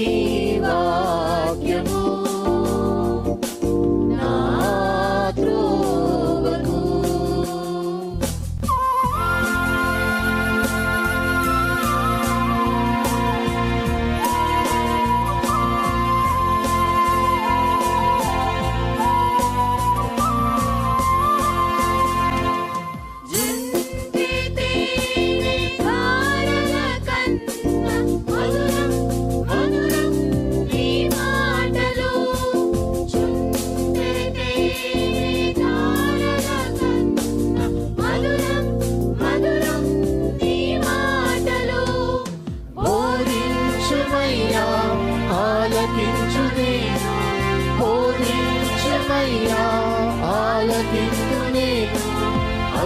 ఈ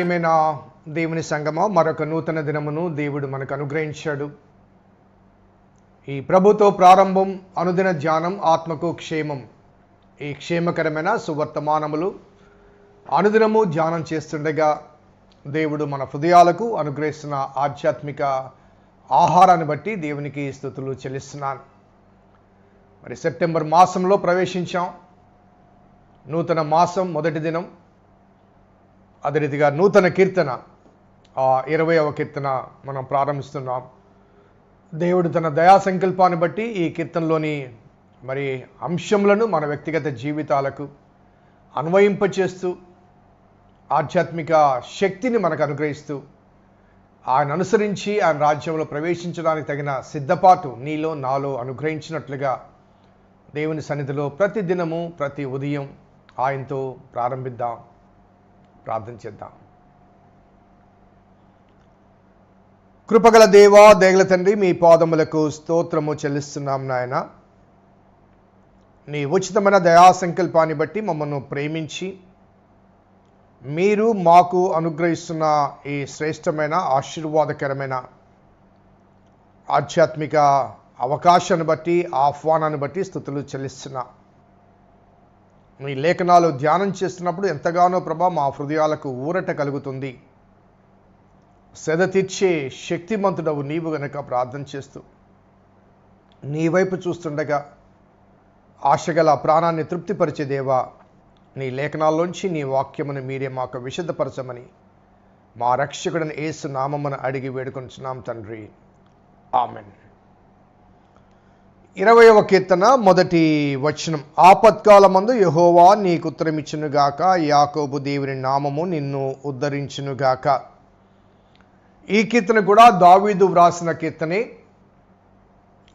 ప్రియమైన దేవుని సంగమ మరొక నూతన దినమును దేవుడు మనకు అనుగ్రహించాడు. ఈ ప్రభుతో ప్రారంభం అనుదిన ధ్యానం ఆత్మకు క్షేమం. ఈ క్షేమకరమైన సువర్తమానములు అనుదినము ధ్యానం చేస్తుండగా దేవుడు మన హృదయాలకు అనుగ్రహిస్తున్న ఆధ్యాత్మిక ఆహారాన్ని బట్టి దేవునికి స్థుతులు చెల్లిస్తున్నాను. మరి సెప్టెంబర్ మాసంలో ప్రవేశించాం. నూతన మాసం మొదటి దినం. అదే రీతిగా నూతన కీర్తన ఇరవైవ కీర్తన మనం ప్రారంభిస్తున్నాం. దేవుడు తన దయా సంకల్పాన్ని బట్టి ఈ కీర్తనలోని మరి అంశములను మన వ్యక్తిగత జీవితాలకు అన్వయింపచేస్తూ ఆధ్యాత్మిక శక్తిని మనకు అనుగ్రహిస్తూ ఆయన అనుసరించి ఆయన రాజ్యంలో ప్రవేశించడానికి తగిన సిద్ధపాటు నీలో నాలో అనుగ్రహించినట్లుగా దేవుని సన్నిధిలో ప్రతి దినము ప్రతి ఉదయం ఆయనతో ప్రారంభిద్దాం. ప్రార్థన చేద్దాం. కృపగల దేవా దేగల తండ్రి మీ పాదములకు స్తోత్రము చెల్లిస్తున్నాం నాయన. నీ ఉచితమైన దయా సంకల్పాన్ని బట్టి మమ్మల్ని ప్రేమించి మీరు మాకు అనుగ్రహిస్తున్న ఈ శ్రేష్టమైన ఆశీర్వాదకరమైన ఆధ్యాత్మిక అవకాశాన్ని బట్టి ఆహ్వానాన్ని బట్టి స్థుతులు చెల్లిస్తున్నా. మీ లేఖనాలు ధ్యానం చేస్తున్నప్పుడు ఎంతగానో ప్రభా మా హృదయాలకు ఊరట కలుగుతుంది. సెద తీర్చే శక్తిమంతుడవు నీవు గనక ప్రార్థన చేస్తూ నీ వైపు చూస్తుండగా ఆశగల ప్రాణాన్ని తృప్తిపరిచే దేవా నీ లేఖనాల్లోంచి నీ వాక్యమును మీరే మాకు విశదపరచమని మా రక్షకుడిని ఏసు నామమును అడిగి వేడుకొంచున్నాం తండ్రి. ఆమెన్. ఇరవయవ కీర్తన మొదటి వచనం. ఆపత్కాలమందు యహోవా నీకు ఉత్తరమిచ్చునుగాక యాకోబు దేవుని నామము నిన్ను ఉద్ధరించునుగాక. ఈ కీర్తన కూడా దావీదు వ్రాసిన కీర్తనే.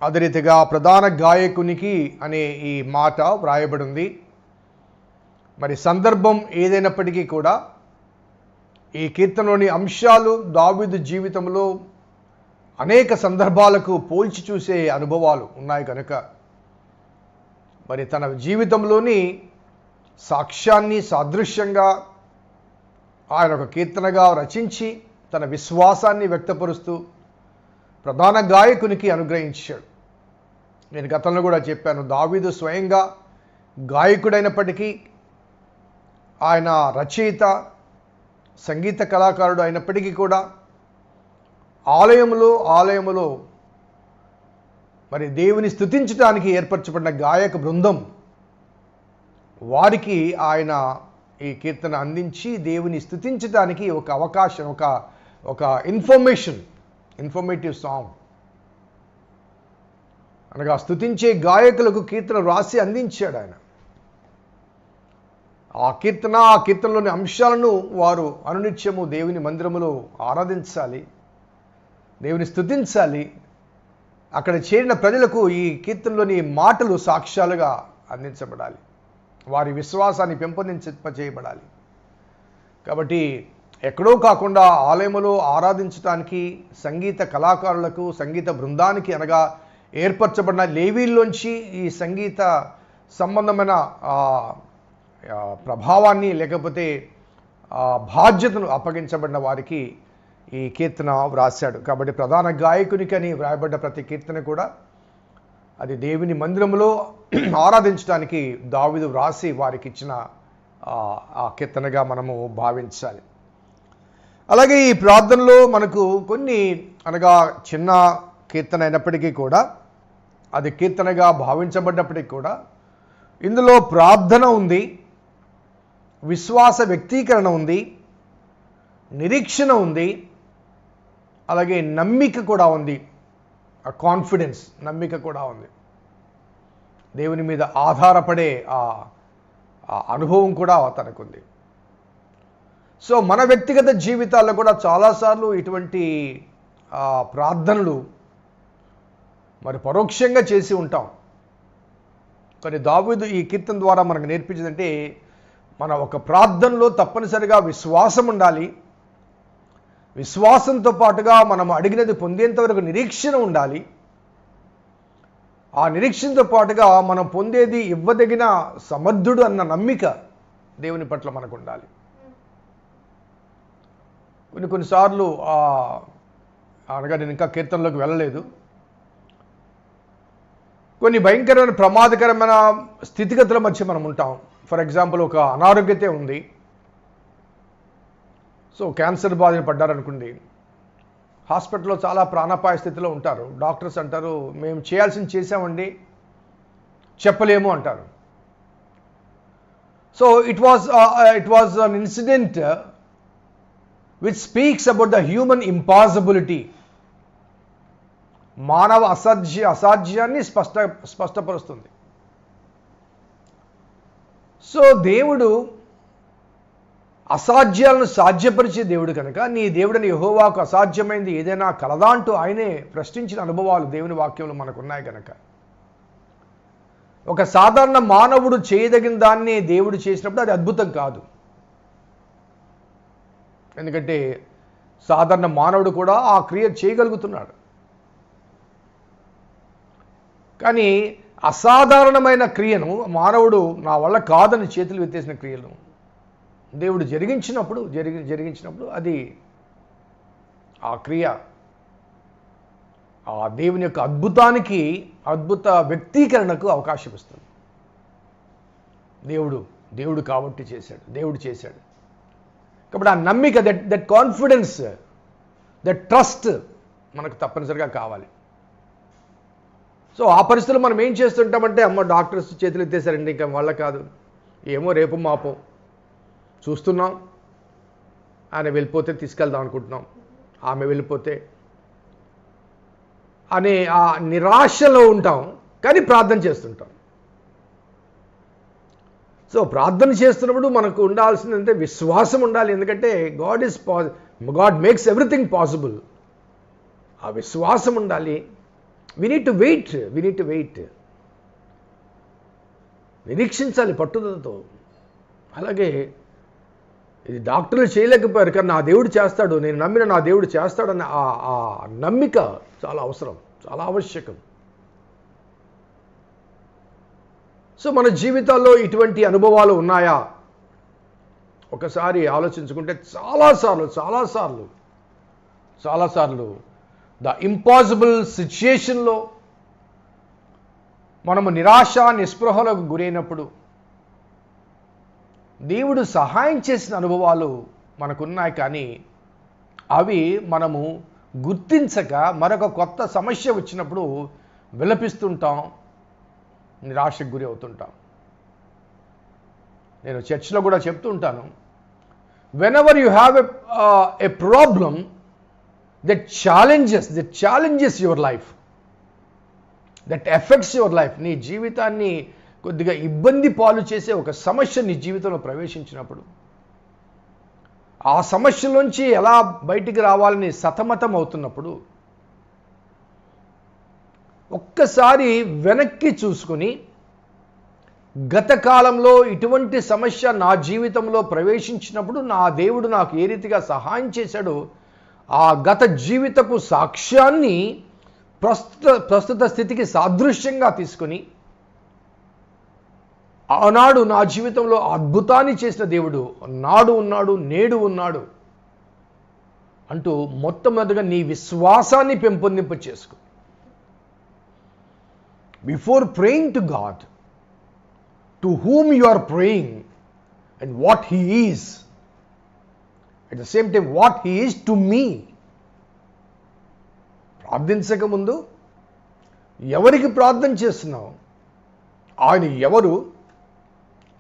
అదే రీతిగా ప్రధాన గాయకునికి అనే ఈ మాట వ్రాయబడింది. మరి సందర్భం ఏదైనప్పటికీ కూడా ఈ కీర్తనలోని అంశాలు దావీదు జీవితంలో అనేక సందర్భాలకు పోల్చి చూసే అనుభవాలు ఉన్నాయి కనుక. మరి తన జీవితంలోని సాక్ష్యాన్ని సాదృశ్యంగా ఆయన ఒక కీర్తనగా రచించి తన విశ్వాసాన్ని వ్యక్తపరుస్తూ ప్రధాన గాయకునికి అనుగ్రహించాడు. నేను గతంలో కూడా చెప్పాను దావీదు స్వయంగా గాయకుడైనప్పటికీ ఆయన రచయిత సంగీత కళాకారుడు అయినప్పటికీ కూడా ఆలయములో ఆలయములో మరి దేవుని స్థుతించడానికి ఏర్పరచబడిన గాయక బృందం వారికి ఆయన ఈ కీర్తన అందించి దేవుని స్థుతించడానికి ఒక అవకాశం ఒక ఒక ఇన్ఫర్మేషన్ ఇన్ఫర్మేటివ్ సాంగ్ అనగా స్థుతించే గాయకులకు కీర్తన రాసి అందించాడు ఆయన. ఆ కీర్తన ఆ కీర్తనలోని అంశాలను వారు అనునిత్యము దేవుని మందిరములో ఆరాధించాలి. దేవుని స్థుతించాలి అక్కడ చేరిన ప్రజలకు ఈ కీర్తనలోని మాటలు సాక్ష్యాలుగా అందించబడాలి. వారి విశ్వాసాన్ని పెంపొందించేయబడాలి కాబట్టి ఎక్కడో కాకుండా ఆలయములో ఆరాధించడానికి సంగీత కళాకారులకు సంగీత బృందానికి అనగా ఏర్పరచబడిన లేవీల్లోంచి ఈ సంగీత సంబంధమైన ప్రభావాన్ని లేకపోతే బాధ్యతను అప్పగించబడిన వారికి ఈ కీర్తన వ్రాశాడు. కాబట్టి ప్రధాన గాయకునికని వ్రాయబడ్డ ప్రతి కీర్తన కూడా అది దేవుని మందిరంలో ఆరాధించడానికి దావిదు వ్రాసి వారికి ఇచ్చిన ఆ, ఆ కీర్తనగా మనము భావించాలి. అలాగే ఈ ప్రార్థనలో మనకు కొన్ని అనగా చిన్న కీర్తన అయినప్పటికీ కూడా అది కీర్తనగా భావించబడ్డప్పటికీ కూడా ఇందులో ప్రార్థన ఉంది విశ్వాస వ్యక్తీకరణ ఉంది నిరీక్షణ ఉంది అలాగే నమ్మిక కూడా ఉంది. ఆ కాన్ఫిడెన్స్ నమ్మిక కూడా ఉంది. దేవుని మీద ఆధారపడే ఆ అనుభవం కూడా తనకుంది సో మన వ్యక్తిగత జీవితాల్లో కూడా చాలాసార్లు ఇటువంటి ప్రార్థనలు మరి పరోక్షంగా చేసి ఉంటాం. కానీ దావీదు ఈ కీర్తన ద్వారా మనకు నేర్పించిందంటే మన ఒక ప్రార్థనలో తప్పనిసరిగా విశ్వాసం ఉండాలి. విశ్వాసంతో పాటుగా మనం అడిగినది పొందేంతవరకు నిరీక్షణ ఉండాలి. ఆ నిరీక్షణతో పాటుగా మనం పొందేది ఇవ్వదగిన సమర్థుడు అన్న నమ్మిక దేవుని పట్ల మనకు ఉండాలి కొన్ని కొన్నిసార్లు అనగా నేను ఇంకా కీర్తనలోకి వెళ్ళలేదు. కొన్ని భయంకరమైన ప్రమాదకరమైన స్థితిగతుల మధ్య మనం ఉంటాం. ఫర్ ఎగ్జాంపుల్ ఒక అనారోగ్యతే ఉంది. సో క్యాన్సర్ బాధిన పడ్డారనుకోండి హాస్పిటల్లో చాలా ప్రాణాపాయ స్థితిలో ఉంటారు. డాక్టర్స్ అంటారు మేము చేయాల్సింది చేసామండి చెప్పలేము అంటారు. So it was it was an incident which speaks about the human impossibility మానవ అసాధ్య అసాధ్యాన్ని స్పష్ట స్పష్టపరుస్తుంది. సో దేవుడు అసాధ్యాలను సాధ్యపరిచే దేవుడు కనుక నీ దేవుడిని యహోవాకు అసాధ్యమైంది ఏదైనా కలదా అంటూ ఆయనే ప్రశ్నించిన అనుభవాలు దేవుని వాక్యంలో మనకున్నాయి కనుక ఒక సాధారణ మానవుడు చేయదగిన దాన్ని దేవుడు చేసినప్పుడు అది అద్భుతం కాదు. ఎందుకంటే సాధారణ మానవుడు కూడా ఆ క్రియ చేయగలుగుతున్నాడు. కానీ అసాధారణమైన క్రియను మానవుడు నా వల్ల కాదని చేతులు ఎత్తేసిన క్రియను దేవుడు జరిగించినప్పుడు జరిగి జరిగించినప్పుడు అది ఆ క్రియ. ఆ దేవుని యొక్క అద్భుతానికి అద్భుత వ్యక్తీకరణకు అవకాశం ఇస్తుంది. దేవుడు దేవుడు కాబట్టి చేశాడు దేవుడు చేశాడు. కాబట్టి ఆ నమ్మిక that that confidence that trust మనకు తప్పనిసరిగా కావాలి. సో ఆ పరిస్థితులు మనం ఏం చేస్తుంటామంటే అమ్మ డాక్టర్స్ చేతులు ఎత్తేసారండి ఇంకా వాళ్ళ కాదు. ఏమో రేపు మాపం. చూస్తున్నాం. ఆయన వెళ్ళిపోతే తీసుకెళ్దాం అనుకుంటున్నాం. ఆమె వెళ్ళిపోతే అనే ఆ నిరాశలో ఉంటాం కానీ ప్రార్థన చేస్తుంటాం. సో ప్రార్థన చేస్తున్నప్పుడు మనకు ఉండాల్సిందంటే విశ్వాసం ఉండాలి. ఎందుకంటే గాడ్ ఈస్ పా గాడ్ మేక్స్ ఎవ్రీథింగ్ పాసిబుల్ ఆ విశ్వాసం ఉండాలి. We need to wait we need to wait నిరీక్షించాలి పట్టుదలతో. అలాగే ఇది డాక్టర్లు చేయలేకపోయారు కానీ నా దేవుడు చేస్తాడు నేను నమ్మిన నా దేవుడు చేస్తాడన్న ఆ ఆ నమ్మిక చాలా అవసరం చాలా ఆవశ్యకం. సో మన జీవితాల్లో ఇటువంటి అనుభవాలు ఉన్నాయా? ఒకసారి ఆలోచించుకుంటే చాలాసార్లు చాలాసార్లు చాలాసార్లు ద ఇంపాసిబుల్ సిచ్యుయేషన్లో మనము నిరాశ నిస్పృహలకు గురైనప్పుడు దేవుడు సహాయం చేసిన అనుభవాలు మనకున్నాయి కానీ అవి మనము గుర్తించక మరొక కొత్త సమస్య వచ్చినప్పుడు విలపిస్తుంటాం నిరాశకు గురి అవుతుంటాం. నేను చర్చ్లో కూడా చెప్తూ ఉంటాను whenever you have a a problem that challenges that challenges your life that affects your life నీ జీవితాన్ని కొద్దిగా ఇబ్బంది పాలు చేసే ఒక సమస్య నీ జీవితంలో ప్రవేశించినప్పుడు ఆ సమస్యలోంచి ఎలా బయటికి రావాలని సతమతం అవుతున్నప్పుడు ఒక్కసారి వెనక్కి చూసుకుని గత కాలంలో ఇటువంటి సమస్య నా జీవితంలో ప్రవేశించినప్పుడు నా దేవుడు నాకు ఏ రీతిగా సహాయం చేశాడో ఆ గత జీవితపు సాక్ష్యాన్ని ప్రస్తుత ప్రస్తుత స్థితికి సాదృశ్యంగా తీసుకుని ఆనాడు నా జీవితంలో అద్భుతాన్ని చేసిన దేవుడు నాడు ఉన్నాడు నేడు ఉన్నాడు అంటూ మొట్టమొదటిగా నీ విశ్వాసాన్ని పెంపొందింప చేసుకో. Before praying to God to whom you are praying and what he is at the same time what he is to me ప్రార్థించక ముందు ఎవరికి ప్రార్థన చేస్తున్నావు? ఆయన ఎవరు?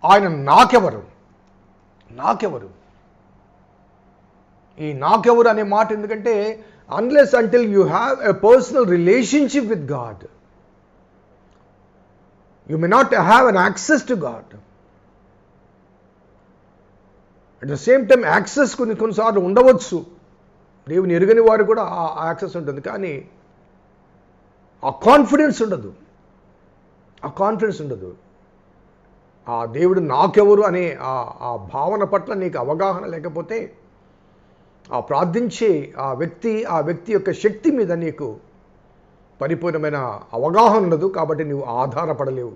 ఆయన నాకెవరు? నాకెవరు? ఈ నాకెవరు అనే మాట ఎందుకంటే unless until you have a personal relationship with God you may not have an access to God at the same time access కొన్ని కొన్నిసార్లు ఉండవచ్చు. దేవుని ఎరుగని వారు కూడా ఆ యాక్సెస్ ఉంటుంది. కానీ ఆ కాన్ఫిడెన్స్ ఉండదు. ఆ కాన్ఫిడెన్స్ ఉండదు. ఆ దేవుడు నాకెవరు అనే ఆ భావన పట్ల నీకు అవగాహన లేకపోతే ఆ ప్రార్థించే ఆ వ్యక్తి ఆ వ్యక్తి యొక్క శక్తి మీద నీకు పరిపూర్ణమైన అవగాహన ఉండదు కాబట్టి నువ్వు ఆధారపడలేవు.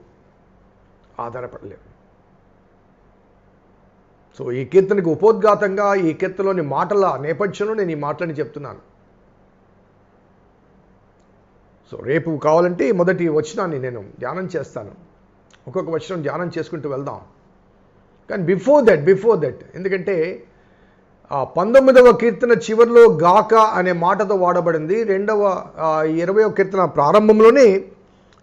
ఆధారపడలేవు. సో ఈ కీర్తనకు ఉపోద్ఘాతంగా ఈ కీర్తనలోని మాటల నేపథ్యంలో నేను ఈ మాటలని చెప్తున్నాను. సో రేపు కావాలంటే మొదటి వచనాన్ని నేను ధ్యానం చేస్తాను. ఒక్కొక్క వచనం ధ్యానం చేసుకుంటూ వెళ్దాం. కానీ బిఫోర్ దట్ బిఫోర్ దట్ ఎందుకంటే పంతొమ్మిదవ కీర్తన చివరిలో గాక అనే మాటతో వాడబడింది. రెండవ ఆ, ఇరవయవ కీర్తన ప్రారంభంలోనే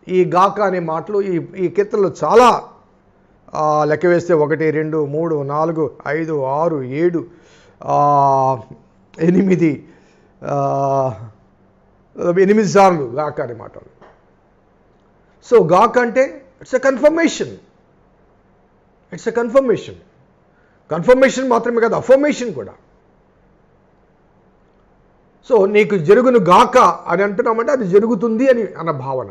ఈ గాక అనే మాటలు ఈ ఈ కీర్తనలు చాలా లెక్క వేస్తే ఒకటి రెండు మూడు నాలుగు ఐదు ఆరు ఏడు ఎనిమిది ఎనిమిది సార్లు గాక అనే మాటలు. సో గాక అంటే it's a confirmation it's a confirmation confirmation మాత్రమే కాదు అఫర్మేషన్ కూడా. సో నీకు జరుగును గాక అని అంటున్నామంటే అది జరుగుతుంది అని అన్న భావన.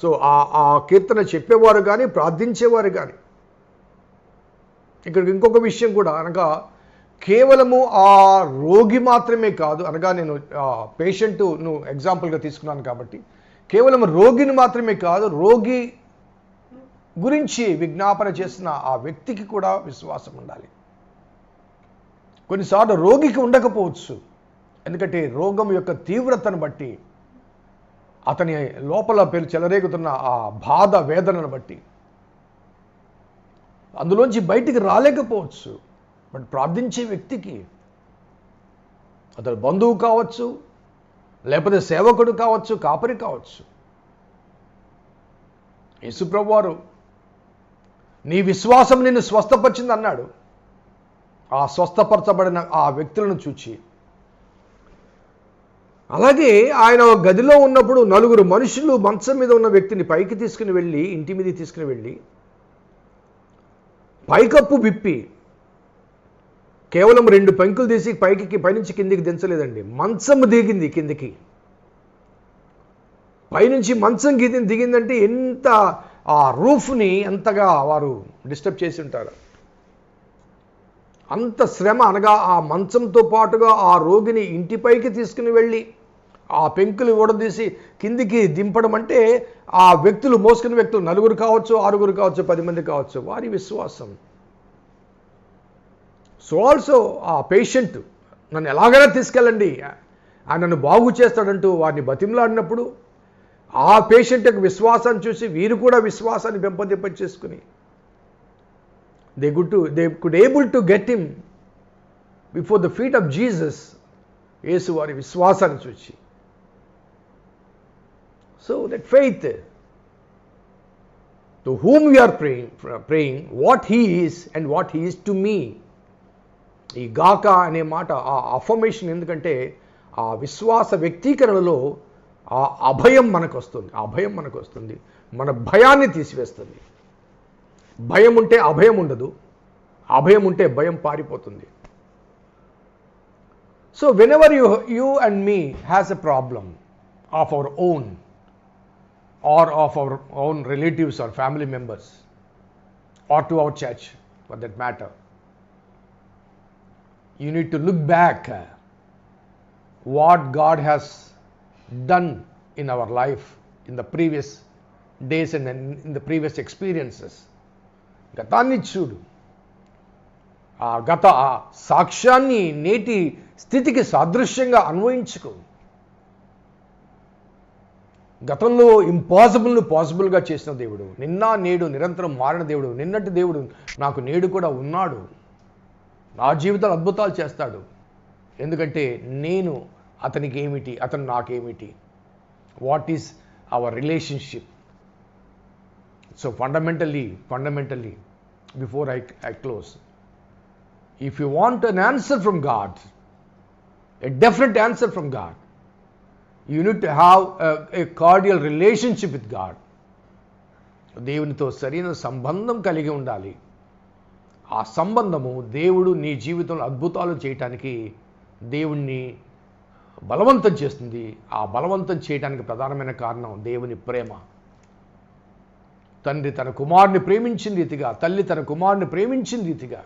సో ఆ ఆ కీర్తన చెప్పేవారు కానీ ప్రార్థించేవారు కానీ ఇక్కడ ఇంకొక విషయం కూడా అనగా కేవలము ఆ రోగి మాత్రమే కాదు అనగా నేను పేషెంట్ నువ్వు ఎగ్జాంపుల్గా తీసుకున్నాను కాబట్టి కేవలం రోగిని మాత్రమే కాదు రోగి గురించి విజ్ఞాపన చేసిన ఆ వ్యక్తికి కూడా విశ్వాసం ఉండాలి. కొన్నిసార్లు రోగికి ఉండకపోవచ్చు. ఎందుకంటే రోగం యొక్క తీవ్రతను బట్టి అతని లోపల పేరు చెలరేగుతున్న ఆ బాధ వేదనను బట్టి. అందులోంచి బయటికి రాలేకపోవచ్చు. బట్ ప్రార్థించే వ్యక్తికి అతడు బంధువు కావచ్చు లేకపోతే సేవకుడు కావచ్చు కాపరి కావచ్చు. యేసుప్రభు వారు నీ విశ్వాసం నిన్ను స్వస్థపరిచింది అన్నాడు ఆ స్వస్థపరచబడిన ఆ వ్యక్తులను చూచి. అలాగే ఆయన గదిలో ఉన్నప్పుడు నలుగురు మనుషులు మంచం మీద ఉన్న వ్యక్తిని పైకి తీసుకుని వెళ్ళి ఇంటి మీద తీసుకుని వెళ్ళి పైకప్పు విప్పి కేవలం రెండు పెంకులు తీసి పైకి పైనుంచి కిందికి దించలేదండి. మంచం దిగింది కిందికి. పైనుంచి మంచం గీతిని దిగిందంటే ఎంత ఆ రూఫ్ని ఎంతగా వారు డిస్టర్బ్ చేసి ఉంటారు. అంత శ్రమ అనగా ఆ మంచంతో పాటుగా ఆ రోగిని ఇంటిపైకి తీసుకుని వెళ్ళి ఆ పెంకులు ఊడదీసి కిందికి దింపడం అంటే ఆ వ్యక్తులు మోసుకునే వ్యక్తులు నలుగురు కావచ్చు ఆరుగురు కావచ్చు పది మంది కావచ్చు వారి విశ్వాసం. సో ఆల్సో ఆ పేషెంట్ నన్ను ఎలాగైనా తీసుకెళ్ళండి. ఆయన నన్ను బాగు చేస్తాడంటూ వారిని బతిమలాడినప్పుడు ఆ పేషెంట్ యొక్క విశ్వాసాన్ని చూసి వీరు కూడా విశ్వాసాన్ని పెంపొందింప చేసుకుని they good to they could able to get him before the feet of Jesus Yesu వారి విశ్వాసాన్ని చూచి. So that faith to whom you are praying praying what he is and what he is to me ఈ గాక అనే మాట ఆ affirmation ఎందుకంటే ఆ విశ్వాస వ్యక్తీకరణలో ఆ అభయం మనకు వస్తుంది ఆ అభయం మనకు వస్తుంది మన భయాన్ని తీసివేస్తుంది. భయం ఉంటే అభయం ఉండదు. అభయం ఉంటే భయం పారిపోతుంది. So whenever you you and me has a problem of our own or of our own relatives or family members or to our church for that matter you need to look back what God has done in our life in the previous days and in the previous experiences గతాన్ని చూడు. ఆ గత ఆ సాక్ష్యాన్ని నేటి స్థితికి సాదృశ్యంగా అన్వయించుకో. గతంలో ఇంపాసిబుల్ను పాసిబుల్గా చేసిన దేవుడు నిన్న నేడు నిరంతరం మారిన దేవుడు నిన్నటి దేవుడు నాకు నేడు కూడా ఉన్నాడు. నా జీవితంలో అద్భుతాలు చేస్తాడు. ఎందుకంటే నేను అతనికి ఏమిటి అతను నాకేమిటి? What is our relationship so fundamentally fundamentally before I I close if you want an answer from God a definite answer from God you need to have a cordial relationship with God దేవునితో సరైన సంబంధం కలిగి ఉండాలి. ఆ సంబంధము దేవుడు నీ జీవితంలో అద్భుతాలు చేయటానికి దేవుణ్ణి బలవంతం చేస్తుంది. ఆ బలవంతం చేయడానికి ప్రధానమైన కారణం దేవుని ప్రేమ. తండ్రి తన కుమారుని ప్రేమించిన రీతిగా తల్లి తన కుమారుని ప్రేమించిన రీతిగా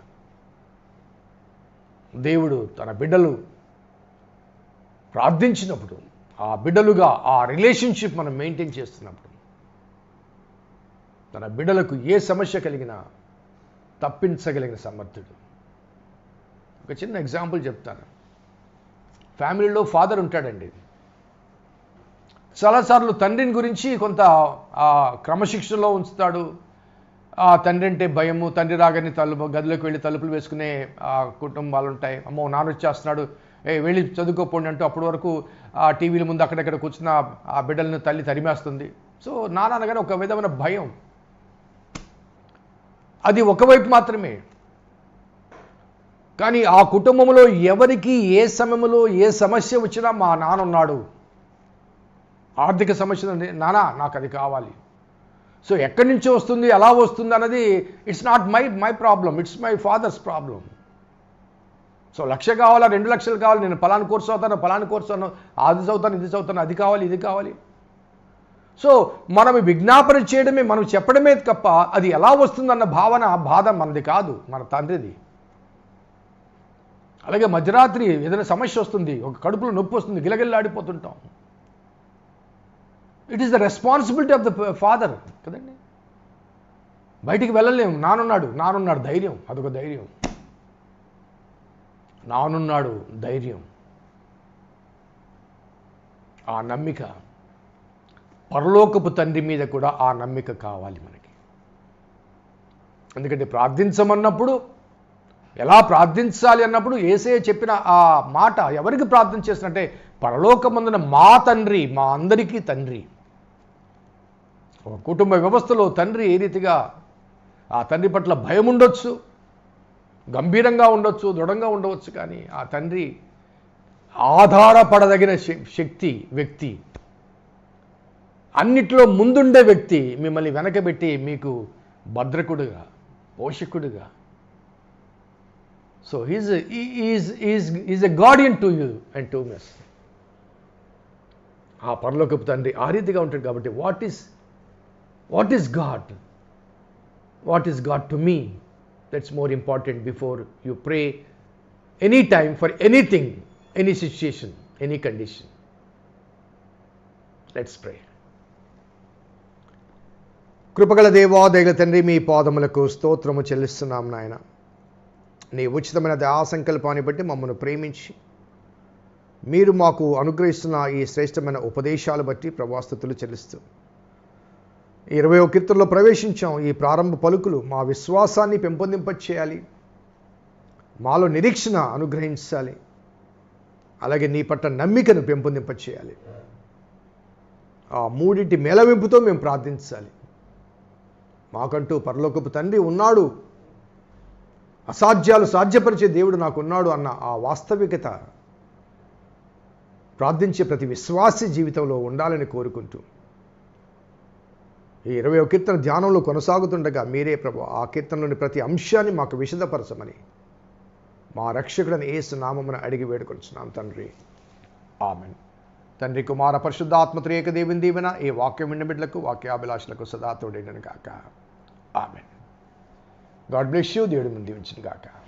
దేవుడు తన బిడ్డలు ప్రార్థించినప్పుడు ఆ బిడ్డలుగా ఆ రిలేషన్షిప్ మనం మెయింటైన్ చేస్తున్నప్పుడు తన బిడ్డలకు ఏ సమస్య కలిగినా తప్పించగలిగిన సమర్థుడు. ఒక చిన్న ఎగ్జాంపుల్ చెప్తాను. ఫ్యామిలీలో ఫాదర్ ఉంటాడండి. చాలాసార్లు తండ్రిని గురించి కొంత క్రమశిక్షణలో ఉంచుతాడు. ఆ తండ్రి అంటే భయము తండ్రి రాగానే తలుపు గదిలోకి వెళ్ళి తలుపులు వేసుకునే ఆ, కుటుంబాలు ఉంటాయి అమ్మో నాన్న వచ్చేస్తున్నాడు. ఏ వెళ్ళి చదువుకోపోండి అంటూ అప్పటి వరకు ఆ టీవీల ముందు అక్కడెక్కడ కూర్చున్న ఆ బిడ్డలను తల్లి తరిమేస్తుంది. సో నాన్న అనగానే ఒక విధమైన భయం. అది ఒకవైపు మాత్రమే. కానీ ఆ కుటుంబంలో ఎవరికి ఏ సమయంలో ఏ సమస్య వచ్చినా మా నాన్న ఉన్నాడు ఆర్థిక సమస్య నానా నాకు అది కావాలి. సో ఎక్కడి నుంచి వస్తుంది ఎలా వస్తుంది అన్నది it's not my my problem it's my father's problem so లక్ష కావాలా రెండు లక్షలు కావాలి నేను పలానా కోర్సు అవుతాను పలానా కోర్సు అవుతాను అది చదువుతాను ఇది చదువుతాను అది కావాలి ఇది కావాలి. సో మనం విజ్ఞాపన చేయడమే మనం చెప్పడమే తప్ప అది ఎలా వస్తుందన్న భావన బాధ మనది కాదు మన తండ్రిది. అలాగే మధ్యరాత్రి ఏదైనా సమస్య వస్తుంది ఒక కడుపులో నొప్పి వస్తుంది గిలగిల్లాడిపోతుంటాం. It is the responsibility of the father కదండి? బయటికి వెళ్ళలేము. నానున్నాడు నానున్నాడు ధైర్యం అదొక ధైర్యం. నానున్నాడు ధైర్యం. ఆ నమ్మిక పరలోకపు తండ్రి మీద కూడా ఆ నమ్మిక కావాలి మనకి. ఎందుకంటే ప్రార్థించమన్నప్పుడు ఎలా ప్రార్థించాలి అన్నప్పుడు ఏసే చెప్పిన ఆ మాట ఎవరికి ప్రార్థన చేసినట్టే పరలోకమందున మా తండ్రి మా అందరికీ తండ్రి. ఒక కుటుంబ వ్యవస్థలో తండ్రి ఏ రీతిగా ఆ తండ్రి పట్ల భయం ఉండొచ్చు గంభీరంగా ఉండొచ్చు దృఢంగా ఉండవచ్చు కానీ ఆ తండ్రి ఆధారపడదగిన శక్తి వ్యక్తి అన్నిట్లో ముందుండే వ్యక్తి మిమ్మల్ని వెనకబెట్టి మీకు భద్రకుడుగా పోషకుడుగా. So he's is is is a guardian to you and to miss ఆ పరలోకపు తండ్రి ఆ రీతిగా ఉంటాడు కాబట్టి what is what is God what is God to me that's more important before you pray any time for anything any situation any condition let's pray కృపగల దేవా దయగల తండ్రి మీ పాదములకు స్తోత్రము చెల్లిస్తున్నాం నాయన. నీ ఉచితమైన దయా సంకల్పాన్ని బట్టి మమ్మల్ని ప్రేమించి మీరు మాకు అనుగ్రహిస్తున్న ఈ శ్రేష్టమైన ఉపదేశాలు బట్టి ప్రభాస్తుతులు చెల్లిస్తూ ఇరవై ఒక కీర్తనలో ప్రవేశించాం. ఈ ప్రారంభ పలుకులు మా విశ్వాసాన్ని పెంపొందింపచేయాలి. మాలో నిరీక్షణ అనుగ్రహించాలి. అలాగే నీ పట్ల నమ్మికను పెంపొందింపచేయాలి. ఆ మూడింటి మేళవింపుతో మేము ప్రార్థించాలి. మాకంటూ పరలోకపు తండ్రి ఉన్నాడు. అసాధ్యాలు సాధ్యపరిచే దేవుడు నాకున్నాడు అన్న ఆ వాస్తవికత ప్రార్థించే ప్రతి విశ్వాసి జీవితంలో ఉండాలని కోరుకుంటూ ఈ ఇరవై కీర్తన ధ్యానంలో కొనసాగుతుండగా మీరే ప్రభు ఆ కీర్తనలోని ప్రతి అంశాన్ని మాకు విశదపరచమని మా రక్షకుడని ఏసు నామమున అడిగి వేడుకొంచున్నాం తండ్రి. ఆమెన్. తండ్రి కుమార పరిశుద్ధాత్మ త్రేక దేవుని దీవెన ఈ వాక్యం విండబిడ్లకు బిడ్డలకు వాక్యాభిలాషులకు సదా తోడేయను ఆమె గాడ్ బ్లెస్ యూ దేవుడి ముందు ఉంచిన గాక